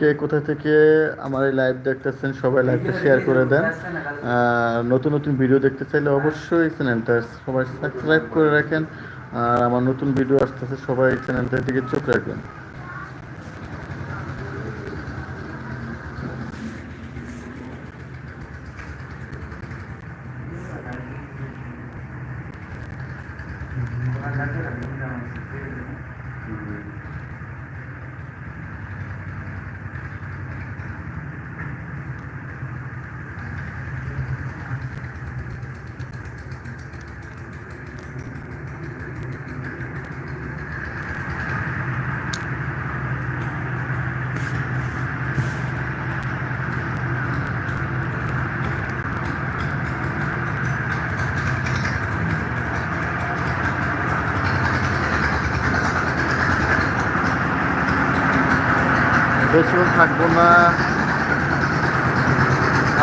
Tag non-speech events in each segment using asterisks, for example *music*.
কে কোথা থেকে আমার এই লাইভ দেখতেছেন, সবাই লাইভটা শেয়ার করে দেন। নতুন নতুন ভিডিও দেখতে চাইলে অবশ্যই চ্যানেলটা সবাই সাবস্ক্রাইব করে রাখেন। আর আমার নতুন ভিডিও আসতেছে, সবাই চ্যানেলটার দিকে চোখ রাখবেন। বেশিক্ষণ থাকব না।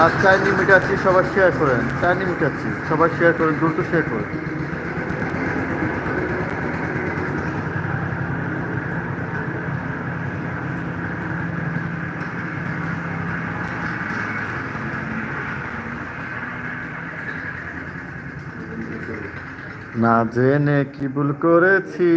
আর চার লিমিট আছি সবাই শেয়ার করেন। চার লিমিট আছি সবাই শেয়ার করেন, দ্রুত শেয়ার করেন। না জেনে কি ভুল করেছি?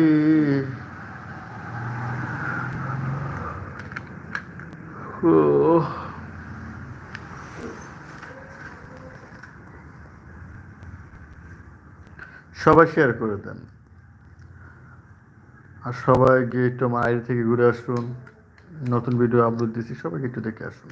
সবাই শেয়ার করে দেন। আর সবাই গিয়ে একটু আমার আইডি থেকে ঘুরে আসুন। নতুন ভিডিও আপলোড দিচ্ছি সবাইকে একটু দেখে আসুন।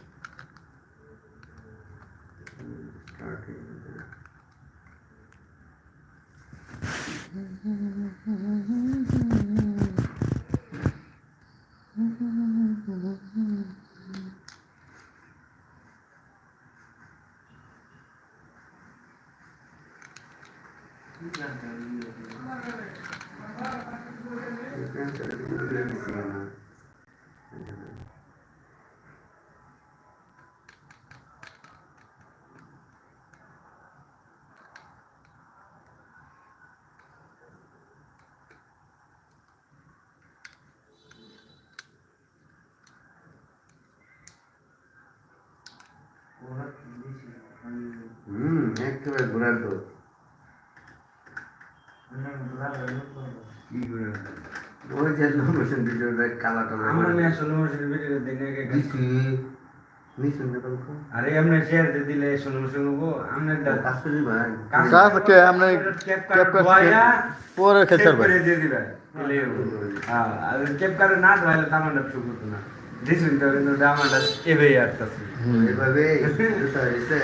হুম একেবারে ঘোরার দোষ কি ঘোরার ওই যে লোকেশন ভিডিওটা কালা টালা আমার মেয়ে ষোলো ভিডিও দিনে কে দিছি। না তো আরে আপনি শেয়ার দিয়ে দিলে ষোলো মাসে নেব কাজ করি ভাই। কাজ কে আপনি ক্যাপ ক্যাপ কার্ড কাট ধোয়া পরে খেসার ভাই। দিয়ে হ্যাঁ আর ক্যাপ কার্ড না ধোয়ালে তামান্ডা শুরু করতো না। তো কিন্তু এভাবে দুটা হয়েছে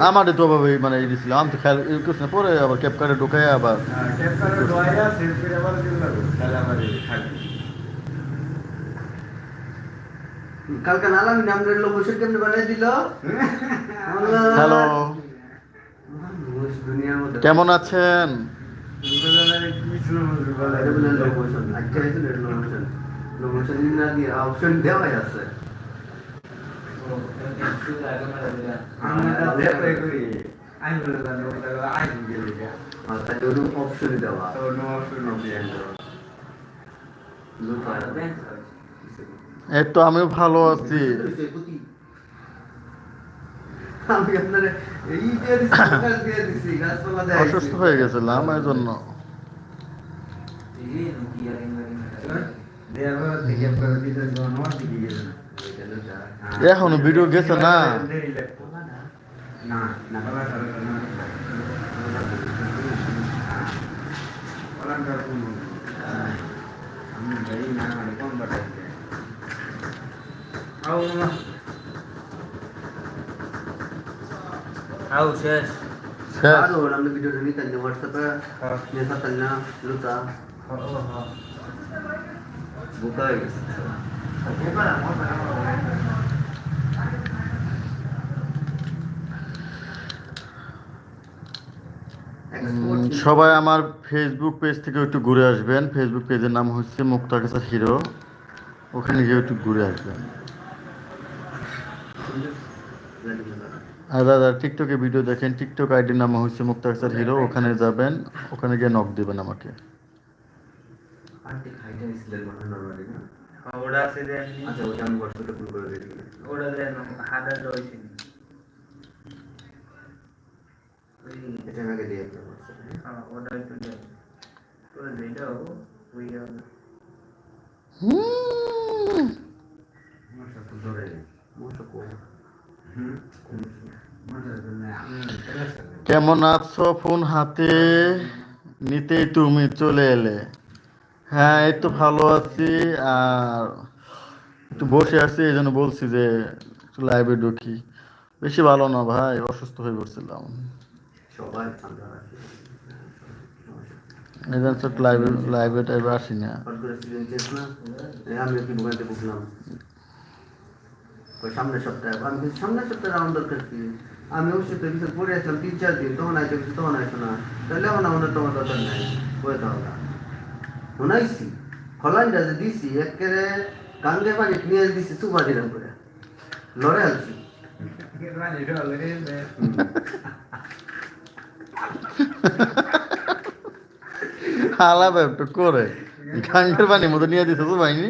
আমাদের তো ভাবে মানে এই দিছিল আমি তো খেয়াল ই করছি না পরে আবার ক্যাপ কার্ডে ঢুকাই আবার ক্যাপ কার্ড ধোয়া সেভ করে আবার দিল তাহলে আমার থাকবে কালকে নালাম নামের লোকেশন কেমনে বানাই দিল? *laughs* হ্যালো কেমন আছেন? বলে লোকেশন না দিয়ে অপশন দেওয়াই আছে আমরা আমি অপশন দেওয়া এই তো আমিও ভালো আছি আমি অসুস্থ হয়ে গেছিলাম এই জন্য দেয়ার পর থেকে করে দিতে জনওয়ার দিকে গেছে এখনও ভিডিও গেছে না না না বাবা তারা না ওরা কোন আমি যাই বোকা হয়ে গেছে সবাই আমার ফেসবুক পেজ থেকে একটু ঘুরে আসবেন। ফেসবুক পেজের নাম হচ্ছে মুক্তাকাসা হিরো। ওখানে গিয়ে একটু ঘুরে আসবেন। আর দাদা টিকটকে ভিডিও দেখেন। টিকটক আইডির নাম হচ্ছে মুক্তাকাসার হিরো। ওখানে যাবেন। ওখানে গিয়ে নক দেবেন আমাকে। আন্টি খাইটা দিছিলেন মনে নরমালি না? হ্যাঁ, ওটা আছে যে আচ্ছা ওটা আমি হোয়াটসঅ্যাপে ফোন করে দিই ওটা যে হাজার রয়েছে। এটা আমাকে দিয়ে দিতে হ্যাঁ, ওটা একটু দেন। করে দিলেও ওই হুম। মশা তো ধরে মশা কম হুম? মশা তো না। আমি কেমন আছো ফোন হাতে? নিতেই তুমি চলে এলে। হ্যাঁ এই তো ভালো আছি। আর একটু বসে আছি এই জন্য বলছি যে একটু লাইভে ঢুকি। বেশি ভালো না ভাই অসুস্থ হয়ে পড়ছিলাম। এই জন্য তো লাইভে লাইভে টাইভে আসি না। সামনের সপ্তাহে আমি বলছি, সামনের সপ্তাহে আমার দরকার কি? আমি অবশ্যই তো কিছু পড়ে আসলাম তিন চার দিন তখন আইতে তখন আইসো না। তাহলে আমার আমার তোমার দরকার নাই। বলে তো হবে শোনাইছি। হলাইনটা যে দিছি একেবারে গাঙ্গে পানি নিয়ে দিছি সুপার দিলাম করে লড়ে চলে গেছে একটু করে। গাঙ্গের পানির মতো নিয়ে দিছে তো ভাইনি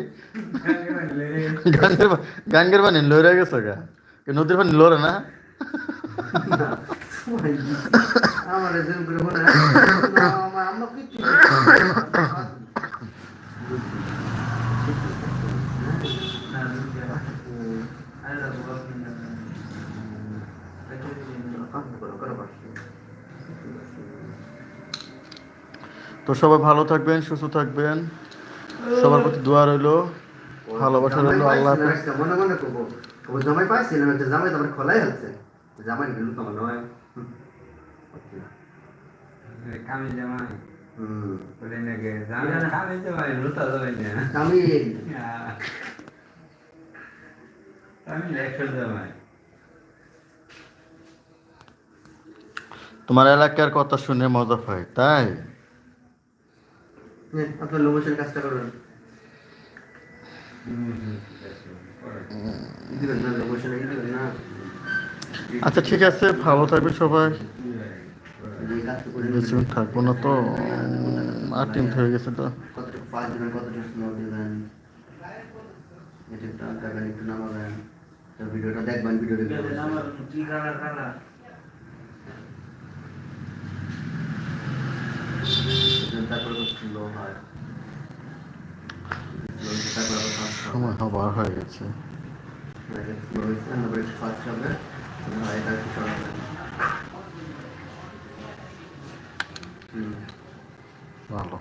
গাঙ্গের গাঙ্গের পানি লড়ে গেছে গা। নদীর পানি লড়ে না? আমার এরকম করে মনে আমার আম্মা কিচ্ছু না বুঝতে আরে বাবা তো সবাই ভালো থাকবেন সুস্থ থাকবেন। সবার প্রতি দোয়া রইল। ভালোবাসা রইল আল্লাহ মনে মনে করব। ও জামাই পাইছিলাম একটা জামাই তোমার খোলাই হচ্ছে। জামাই গেল তোমার নয়। কামি জামাই। লেখা জামাই তোমার এলাকার কথা শুনে মজা পাই তাই? আপনার লোকেশন কাজটা করবেন আচ্ছা ঠিক আছে ভালো থাকবে সবাই। বেশিক্ষণ থাকব না তো আট দিন হয়ে গেছে তো। ভিডিওটা দেখবেন ভিডিও দেখবেন আমার কি কালার কালার তারপরে স্লো হয় তারপরে আবার সময় হবার হয়ে গেছে। হয় হুম। ভালো।